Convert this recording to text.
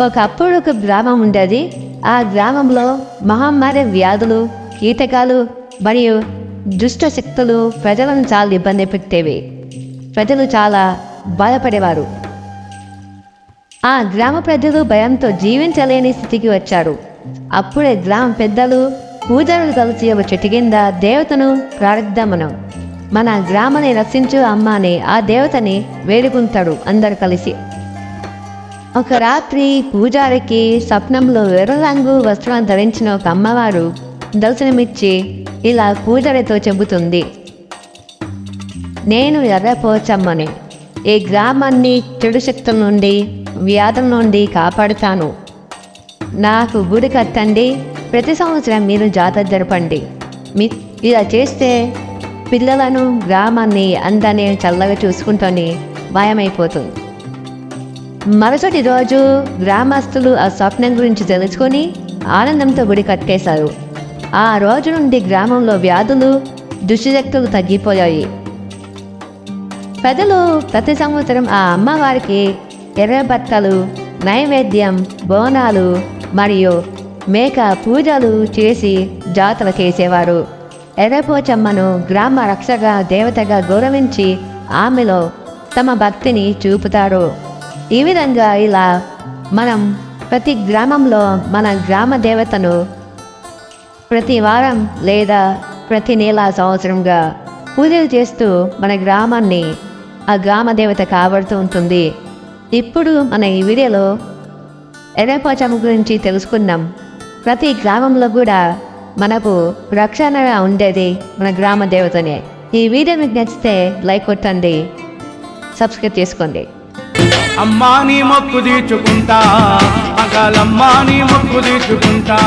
ఒకప్పుడు ఒక గ్రామం ఉండేది. ఆ గ్రామంలో మహమ్మారి వ్యాధులు కీటకాలు మరియు దుష్ట శక్తులు ప్రజలను చాలా ఇబ్బంది పెట్టేవి. ప్రజలు చాలా బాధపడేవారు. ఆ గ్రామ ప్రజలు భయంతో జీవించలేని స్థితికి వచ్చారు. అప్పుడే గ్రామ పెద్దలు పూజారులు కలిసి ఒక చెట్టు కింద దేవతను ప్రార్థమనం మన గ్రామాన్ని రక్షించు అమ్మ అని ఆ దేవతని వేడుకుంటాడు అందరు కలిసి. ఒక రాత్రి పూజారికి స్వప్నంలో ఎర్ర రంగు వస్త్రం ధరించిన ఒక అమ్మవారు దర్శనమిచ్చి ఇలా పూజారితో చెబుతుంది. నేను ఎర్రపోచమ్మని ఈ గ్రామాన్ని చెడు శక్తుల నుండి వ్యాధుల నుండి కాపాడుతాను. నాకు గుడి కట్టండి ప్రతి సంవత్సరం మీరు జాతర జరపండి. మీ ఇలా చేస్తే పిల్లలను గ్రామాన్ని అందాన్ని చల్లగా చూసుకుంటూనే భయమైపోతుంది. మరుసటి రోజు గ్రామస్తులు ఆ స్వప్నం గురించి తెలుసుకొని ఆనందంతో గుడి కట్టేశారు. ఆ రోజు నుండి గ్రామంలో వ్యాధులు దుష్టశక్తులు తగ్గిపోయాయి. ప్రజలు ప్రతి సంవత్సరం ఆ అమ్మవారికి ఎర్రబట్టలు నైవేద్యం బోనాలు మరియు మేక పూజలు చేసి జాతర చేసేవారు. ఎర్రపోచమ్మను గ్రామ రక్షగా దేవతగా గౌరవించి ఆమెలో తమ భక్తిని చూపుతారు. ఈ విధంగా ఇలా మనం ప్రతి గ్రామంలో మన గ్రామ దేవతను ప్రతి వారం లేదా ప్రతి నెల సంవత్సరంగా పూజలు చేస్తూ మన గ్రామాన్ని ఆ గ్రామ దేవత కాపాడుతూ ఉంటుంది. ఇప్పుడు మన ఈ వీడియోలో ఎర్రపోచమ్మ గురించి తెలుసుకున్నాం. ప్రతి గ్రామంలో కూడా మనకు రక్షణగా ఉండేది మన గ్రామ దేవతనే. ఈ వీడియో మీకు నచ్చితే లైక్ కొట్టండి సబ్స్క్రైబ్ చేసుకోండి. అమ్మా నీ మొక్కు తీర్చుకుంటా మగాలమ్మా నీ మొక్కు తీర్చుకుంటా.